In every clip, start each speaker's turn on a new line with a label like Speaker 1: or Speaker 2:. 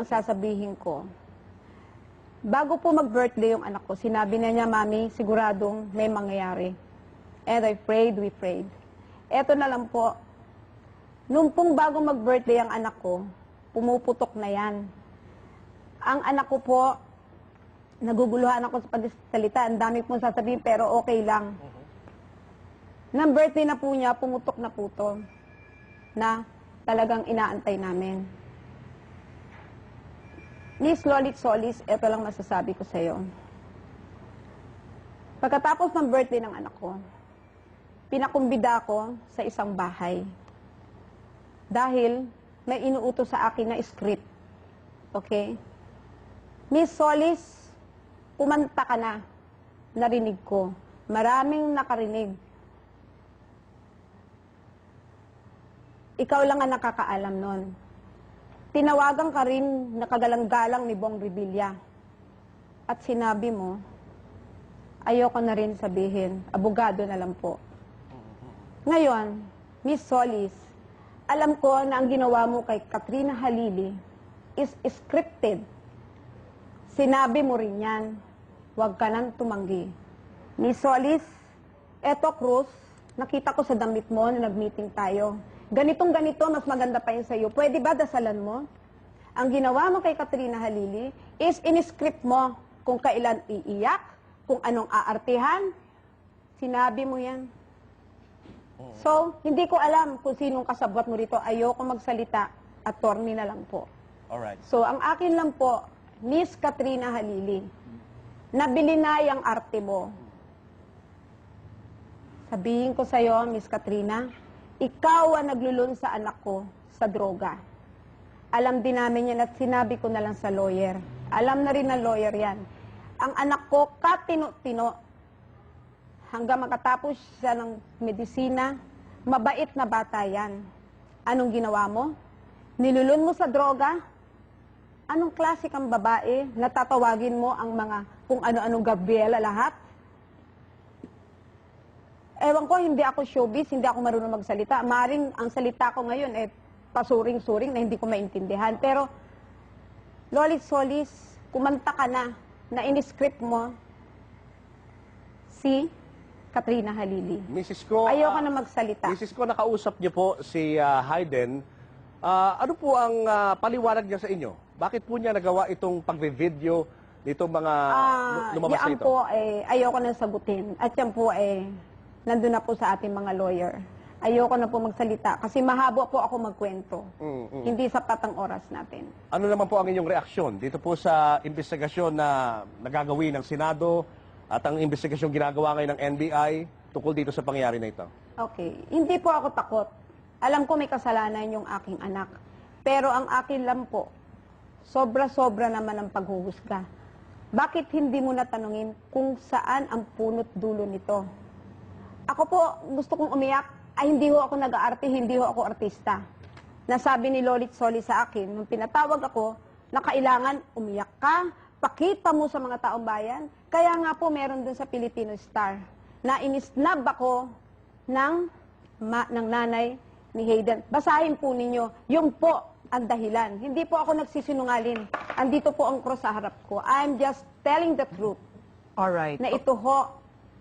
Speaker 1: ang sasabihin ko. Bago po mag-birthday yung anak ko, sinabi na niya, Mami, siguradong may mangyayari. And I prayed, we prayed. Eto na lang po, nung pong bago mag-birthday ang anak ko, pumuputok na yan. Ang anak ko po, naguguluhan ako sa pagsalita. Ang dami pong sasabihin, pero okay lang. Nang birthday na po niya, pumutok na po to na talagang inaantay namin. Miss Lolit Solis, ito lang masasabi ko sa iyo. Pagkatapos ng birthday ng anak ko, pinakumbida ko sa isang bahay. Dahil may inuuto sa akin na script. Okay? Miss Solis, kumanta ka na. Narinig ko. Maraming nakarinig. Ikaw lang ang nakakaalam nun. Tinawagan ka rin nakagalang-galang ni Bong Revilla. At sinabi mo, ayoko na rin sabihin, abogado na lang po. Ngayon, Miss Solis, alam ko na ang ginawa mo kay Katrina Halili is scripted. Sinabi mo rin yan, huwag ka nang tumanggi. Miss Solis, eto Cruz, nakita ko sa damit mo na nag-meeting tayo. Ganitong ganito, mas maganda pa yun sa'yo. Pwede ba dasalan mo? Ang ginawa mo kay Katrina Halili is in-script mo kung kailan iiyak, kung anong aartihan. Sinabi mo yan. So, hindi ko alam kung sinong kasabwat mo rito. Ayoko magsalita. Attorney na lang po.
Speaker 2: Alright.
Speaker 1: So, ang akin lang po, Miss Katrina Halili, nabili na yung arte mo. Sabihin ko sa'yo, Miss Katrina, ikaw ang naglulun sa anak ko sa droga. Alam din namin yan at sinabi ko na lang sa lawyer. Alam na rin ng lawyer yan. Ang anak ko, katino-tino, hanggang makatapos siya ng medisina, mabait na bata yan. Anong ginawa mo? Nilulun mo sa droga? Anong klase kang babae na tatawagin mo ang mga kung ano-anong Gabriela lahat? Ewan ko, hindi ako showbiz, hindi ako marunong magsalita. Maring ang salita ko ngayon eh pasuring-suring na hindi ko maintindihan. Pero, Lolit Solis, kumanta ka na na in-script mo si Katrina Halili.
Speaker 2: Mrs. Ko,
Speaker 1: Ayoko
Speaker 2: ah,
Speaker 1: na magsalita.
Speaker 2: Mrs. Ko, nakausap niyo po si ah, Hayden. Ah, ano po ang ah, paliwanag niya sa inyo? Bakit po niya nagawa itong pagbe-video nitong mga
Speaker 1: Ah,
Speaker 2: lu- lumabas
Speaker 1: yan
Speaker 2: na ito?
Speaker 1: po, eh, ayoko na sagutin. At yan po, eh, nandun na po sa ating mga lawyer. Ayoko na po magsalita kasi mahabo po ako magkwento.
Speaker 2: Mm, mm.
Speaker 1: Hindi sapat ang oras natin.
Speaker 2: Ano naman po ang inyong reaksyon dito po sa investigasyon na nagagawin ng Senado at ang investigasyon ginagawa ngayon ng NBI tungkol dito sa pangyayari na ito?
Speaker 1: Okay. Hindi po ako takot. Alam ko may kasalanan yung aking anak. Pero ang akin lang po, sobra-sobra naman ang paghuhusga. Bakit hindi mo natanungin kung saan ang punot dulo nito? Ako po, gusto kong umiyak. Ay, hindi ho ako nag-aarte, hindi ho ako artista. Nasabi ni Lolit Soli sa akin, nung pinatawag ako, na kailangan umiyak ka, pakita mo sa mga taong bayan. Kaya nga po meron dun sa Filipino Star, na inisnab ako ng, ma, ng nanay ni Hayden. Basahin po ninyo, yung po ang dahilan. Hindi po ako nagsisinungaling. Andito po ang cross sa harap ko. I'm just telling the truth
Speaker 3: All right.
Speaker 1: na ito ho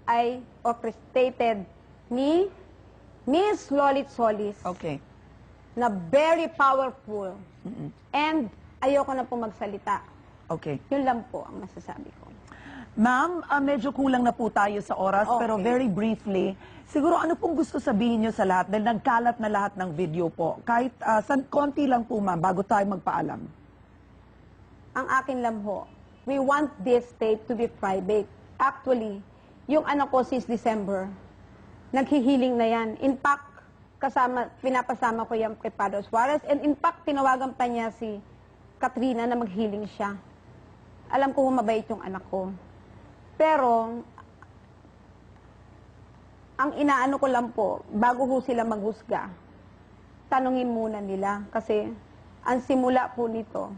Speaker 1: ay orchestrated ni Miss Lolit Solis
Speaker 3: Okay.
Speaker 1: na very powerful. And ayoko na po magsalita.
Speaker 3: Okay.
Speaker 1: Yun lang po ang masasabi ko.
Speaker 3: Ma'am, ah, medyo kulang na po tayo sa oras,
Speaker 1: Okay.
Speaker 3: pero very briefly, siguro ano pong gusto sabihin nyo sa lahat dahil nagkalat na lahat ng video po? Kahit ah, san, konti lang po ma'am, bago tayo magpaalam.
Speaker 1: Ang akin lang ho, we want this state to be private. Actually, yung anak ko since December, naghihiling na yan. In fact, kasama, pinapasama ko yan kay Padre Suarez. And in fact, tinawagan pa niya si Katrina na maghiling siya. Alam ko mabait yung anak ko. Pero, ang inaano ko lang po, bago ho sila maghusga, tanungin muna nila. Kasi, ang simula po nito,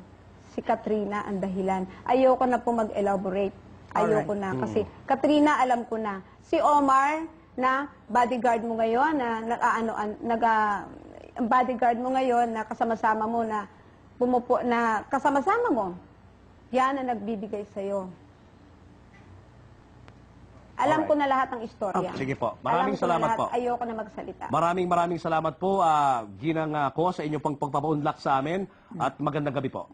Speaker 1: si Katrina ang dahilan. Ayoko na po mag-elaborate. Ayoko na. Kasi, Katrina, alam ko na. Si Omar, na bodyguard mo ngayon, na, na ano, an- naga, bodyguard mo ngayon, na kasama-sama mo na pumupo na kasama-sama mo. Yan ang nagbibigay sa'yo. Alam
Speaker 2: Alright.
Speaker 1: ko na lahat ng istorya.
Speaker 2: Okay, sige po. Maraming
Speaker 1: Alam ko na
Speaker 2: salamat po.
Speaker 1: Ayoko na magsalita.
Speaker 2: Maraming maraming salamat po, ah, Ginang ah, ko, sa inyong pang pagpapaunlak sa amin at magandang gabi po.